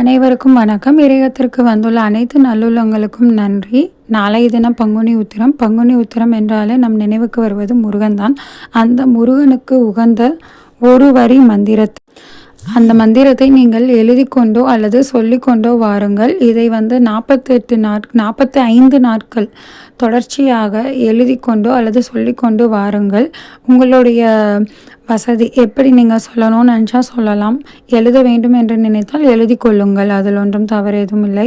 அனைவருக்கும் வணக்கம். இறையத்திற்கு வந்துள்ள அனைத்து நல்லுள்ளங்களுக்கும் நன்றி. நாளைய தினம் பங்குனி உத்திரம். பங்குனி உத்திரம் என்றாலே நம் நினைவுக்கு வருவது முருகன் தான் அந்த முருகனுக்கு உகந்த ஒரு வரி மந்திரத்தை அந்த மந்திரத்தை நீங்கள் எழுதி கொண்டோ அல்லது சொல்லிக்கொண்டோ வாருங்கள். இதை வந்து நாற்பத்தெட்டு நாட் நாற்பத்தி ஐந்து நாட்கள் தொடர்ச்சியாக எழுதி கொண்டோ அல்லது சொல்லிக்கொண்டு வாருங்கள். உங்களுடைய வசதி எப்படி நீங்கள் சொல்லணும்னு நினச்சா சொல்லலாம். எழுத வேண்டும் என்று நினைத்தால் எழுதி கொள்ளுங்கள். அதில் ஒன்றும் தவறு எதுவும் இல்லை.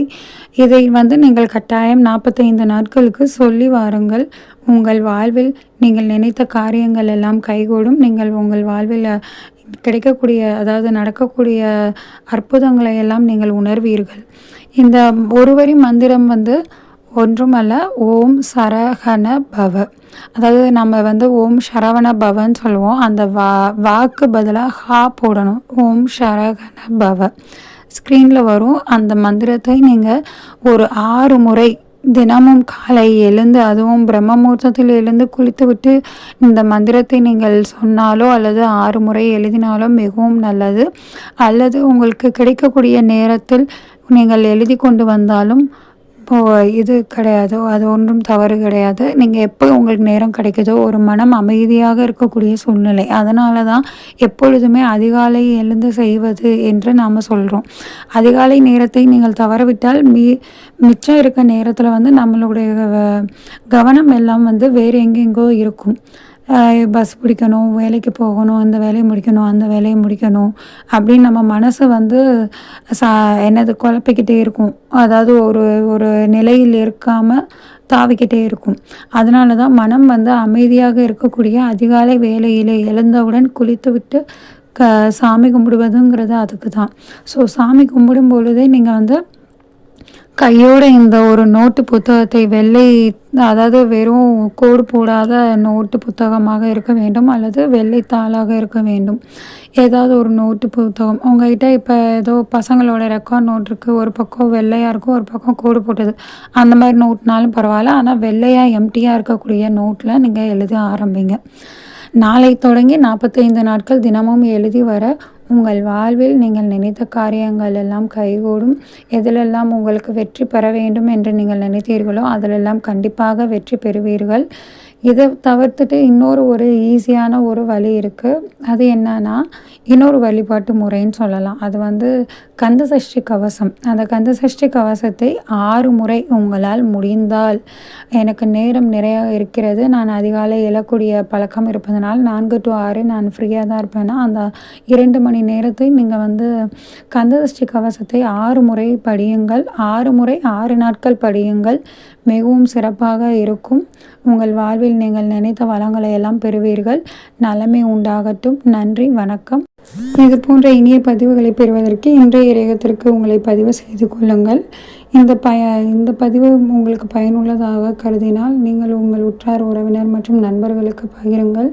இதை வந்து நீங்கள் கட்டாயம் நாற்பத்தைந்து நாட்களுக்கு சொல்லி வாருங்கள். உங்கள் வாழ்வில் நீங்கள் நினைத்த காரியங்கள் எல்லாம் கைகூடும். நீங்கள் உங்கள் வாழ்வில் கிடைக்கக்கூடிய அதாவது நடக்கக்கூடிய அற்புதங்களை எல்லாம் நீங்கள் உணர்வீர்கள். இந்த ஒரு வரி மந்திரம் வந்து ஒன்றுமல்ல ஓம் சரகண பவ. அதாவது நம்ம வந்து ஓம் சரவண பவன்னு சொல்லுவோம். அந்த வா வாக்கு பதிலாக ஹா போடணும். ஓம் சரகண பவ. ஸ்க்ரீனில் வரும். அந்த மந்திரத்தை நீங்கள் ஒரு ஆறு முறை தினமும் காலை எழுந்து அதுவும் பிரம்ம முகூர்த்தத்தில் எழுந்து குளித்துவிட்டு இந்த மந்திரத்தை நீங்கள் சொன்னாலோ அல்லது ஆறு முறை எழுதினாலோ மிகவும் நல்லது. அல்லது உங்களுக்கு கிடைக்கக்கூடிய நேரத்தில் நீங்கள் எழுதி கொண்டு வந்தாலும் இப்போது இது கிடையாது அது ஒன்றும் தவறு கிடையாது. நீங்கள் எப்போ உங்களுக்கு நேரம் கிடைக்குதோ ஒரு மனம் அமைதியாக இருக்கக்கூடிய சூழ்நிலை. அதனால தான் எப்பொழுதுமே அதிகாலை எழுந்து செய்வது என்று நாம் சொல்கிறோம் அதிகாலை நேரத்தை நீங்கள் தவறவிட்டால் மீ மிச்சம் இருக்க நேரத்தில் வந்து நம்மளுடைய கவனம் எல்லாம் வந்து வேறு எங்கெங்கோ இருக்கும். பஸ் பிடிக்கணும் வேலைக்கு போகணும் இந்த வேலையை முடிக்கணும் அந்த வேலையை முடிக்கணும் அப்படின்னு நம்ம மனசு வந்து சா என்னது குழப்பிக்கிட்டே இருக்கும். அதாவது ஒரு ஒரு நிலையில் இருக்காமல் தாவிக்கிட்டே இருக்கும். அதனால தான் மனம் வந்து அமைதியாக இருக்கக்கூடிய அதிகாலை வேலையில் எழுந்தவுடன் குளித்து விட்டு க சாமி கும்பிடுவதுங்கிறது அதுக்கு தான் ஸோ சாமி கும்பிடும் பொழுதே நீங்கள் வந்து கையோட இந்த ஒரு நோட்டு புத்தகத்தை வெள்ளை அதாவது வெறும் கோடு போடாத நோட்டு புத்தகமாக இருக்க வேண்டும் அல்லது வெள்ளைத்தாளாக இருக்க வேண்டும். ஏதாவது ஒரு நோட்டு புத்தகம். உங்ககிட்ட இப்போ ஏதோ பசங்களோட ரெக்கார்ட் நோட் இருக்குது ஒரு பக்கம் வெள்ளையாக இருக்கும் ஒரு பக்கம் கோடு போட்டது. அந்த மாதிரி நோட்னாலும் பரவாயில்ல. ஆனால் வெள்ளையாக எம்டியாக இருக்கக்கூடிய நோட்டில் நீங்கள் எழுத ஆரம்பிங்க. நாளை தொடங்கி நாற்பத்தைந்து நாட்கள் தினமும் எழுதி வர உங்கள் வாழ்வில் நீங்கள் நினைத்த காரியங்கள் எல்லாம் கைகூடும். எதிலெல்லாம் உங்களுக்கு வெற்றி பெற வேண்டும் என்று நீங்கள் நினைத்தீர்களோ அதிலெல்லாம் கண்டிப்பாக வெற்றி பெறுவீர்கள். இதை தவிர்த்துட்டு இன்னொரு ஒரு ஈஸியான ஒரு வழி இருக்குது அது என்னன்னா இன்னொரு வழிபாட்டு முறைன்னு சொல்லலாம். அது வந்து கந்த சஷ்டி கவசம். அந்த கந்த சஷ்டி கவசத்தை ஆறு முறை உங்களால் முடிந்தால் எனக்கு நேரம் நிறைய இருக்கிறது. நான் அதிகாலை எழக்கூடிய பழக்கம் இருப்பதனால் நான்கு டு ஆறு நான் ஃப்ரீயாக தான் இருப்பேன்னா அந்த இரண்டு மணி நேரத்தை நீங்கள் வந்து கந்த சஷ்டி கவசத்தை ஆறு முறை படியுங்கள். ஆறு முறை ஆறு நாட்கள் படியுங்கள். மிகவும் சிறப்பாக இருக்கும். உங்கள் வாழ்வில் நீங்கள் நினைத்த வளங்களை எல்லாம் பெறுவீர்கள். நலமே உண்டாகட்டும். நன்றி. வணக்கம். இது போன்ற இனிய பதிவுகளை பெறுவதற்கு இன்றைய இறையத்திற்கு உங்களை பதிவு செய்து கொள்ளுங்கள். இந்த பய இந்த பதிவு உங்களுக்கு பயனுள்ளதாக கருதினால் நீங்கள் உங்கள் உற்றார் உறவினர் மற்றும் நண்பர்களுக்கு பகிருங்கள்.